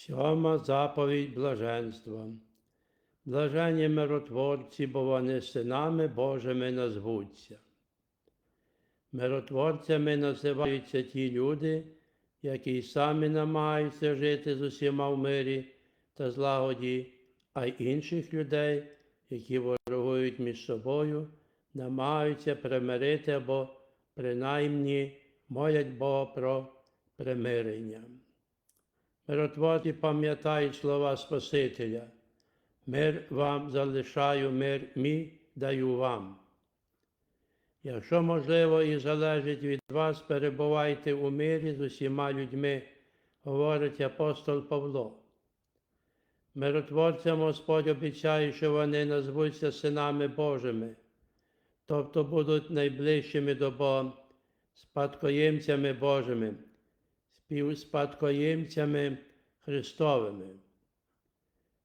Сьома заповідь блаженства. Блажені миротворці, бо вони синами Божими назвуться. Миротворцями називаються ті люди, які самі намагаються жити з усіма в мирі та злагоді, а й інших людей, які ворогують між собою, намагаються примирити або принаймні молять Бога про примирення. Миротворці пам'ятають слова Спасителя. Мир вам залишаю, мир мій даю вам. Якщо можливо і залежить від вас, перебувайте у мирі з усіма людьми, говорить апостол Павло. Миротворцям Господь обіцяє, що вони назвуться синами Божими, тобто будуть найближчими до Бога, спадкоємцями Божими, співспадкоємцями Христовими.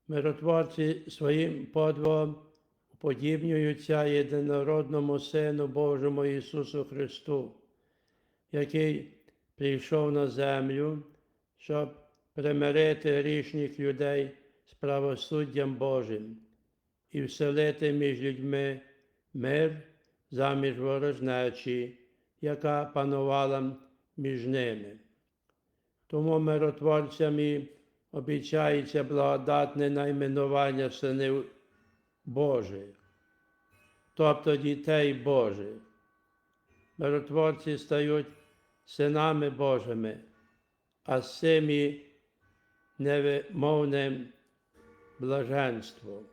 Миротворці своїм подвигом уподібнюються єдинородному Сину Божому Ісусу Христу, який прийшов на землю, щоб примирити грішних людей з правосуддям Божим і вселити між людьми мир заміж ворожнечі, яка панувала між ними. Тому миротворцям і обіцяється благодатне найменування синів Божих, тобто дітей Божих. Миротворці стають синами Божими, а з цим невимовним блаженством.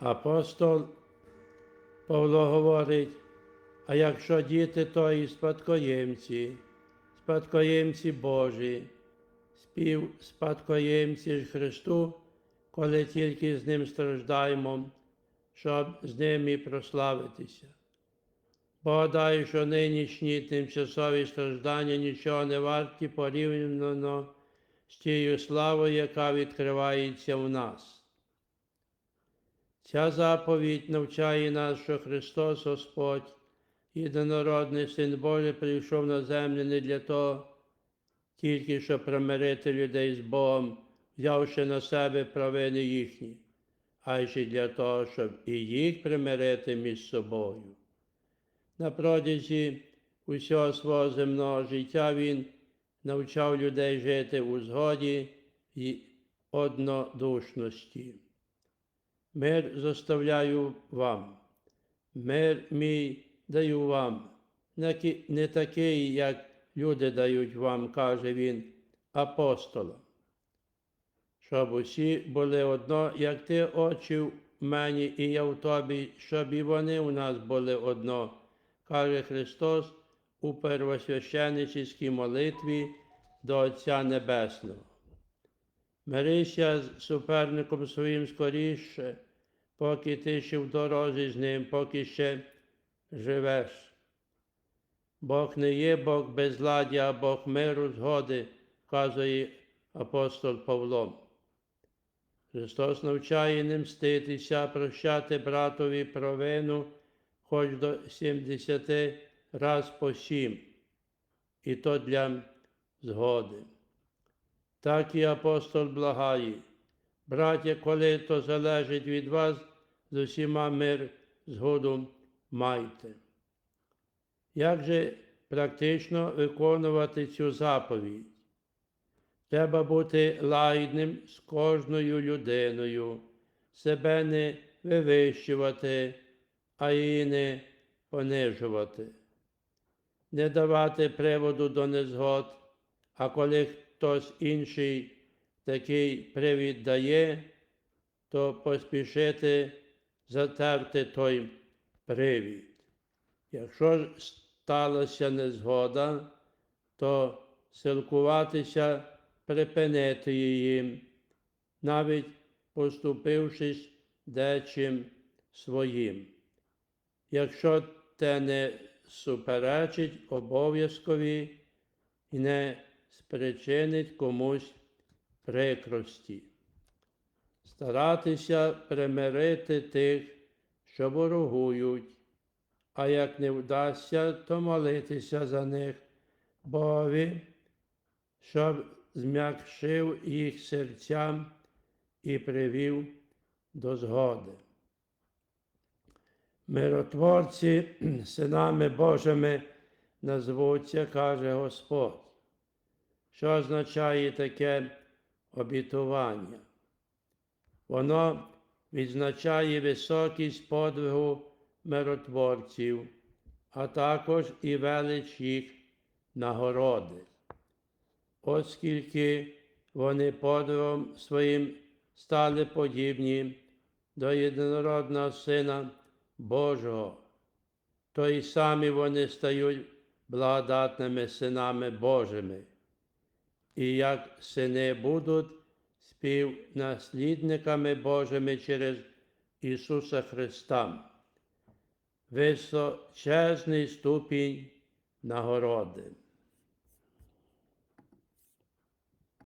Апостол Павло говорить, а якщо діти, то і спадкоємці, спадкоємці Божі, співспадкоємці ж Христу, коли тільки з Ним страждаємо, щоб з ним і прославитися. Бо гадаю, що нинішні тимчасові страждання нічого не варті порівняно з тією славою, яка відкривається в нас. Ця заповідь навчає нас, що Христос Господь, єдинородний Син Божий, прийшов на землю не для того, тільки щоб примирити людей з Богом, взявши на себе провини їхні, а й для того, щоб і їх примирити між собою. На протязі усього свого земного життя Він навчав людей жити у згоді і однодушності. Мир заставляю вам, мир мій даю вам, не такий, як люди дають вам, каже він апостолам. Щоб усі були одно, як ти очі в мені, і я в тобі, щоб і вони у нас були одно, каже Христос у первосвященническій молитві до Отця Небесного. Мирися з суперником своїм скоріше, поки ти ще в дорозі з ним, поки ще живеш. Бог не є Бог безладдя, а Бог миру згоди, вказує апостол Павло. Христос навчає не мститися, прощати братові провину хоч до 70 раз по сім, і то для згоди. Так і апостол благає, браття, коли то залежить від вас, з усіма мир згоду майте. Як же практично виконувати цю заповідь? Треба бути лагідним з кожною людиною, себе не вивищувати, а її не понижувати, не давати приводу до незгод, а коли хтось інший такий привід дає, то поспішити затерти той привід. Якщо ж сталася незгода, то силкуватися припинити її, навіть поступившись дечим своїм. Якщо те не суперечить обов'язкові і не спричинить комусь прикрості, старатися примирити тих, що ворогують, а як не вдасться, то молитися за них Богові, щоб зм'якшив їх серцям і привів до згоди. Миротворці синами Божими назвуться, каже Господь. Що означає таке обітування? Воно відзначає високість подвигу миротворців, а також і велич їх нагороди, оскільки вони подвигом своїм стали подібні до єдинородного Сина Божого, то й самі вони стають благодатними синами Божими, і як сини будуть співнаслідниками Божими через Ісуса Христа. Височезний ступінь нагороди.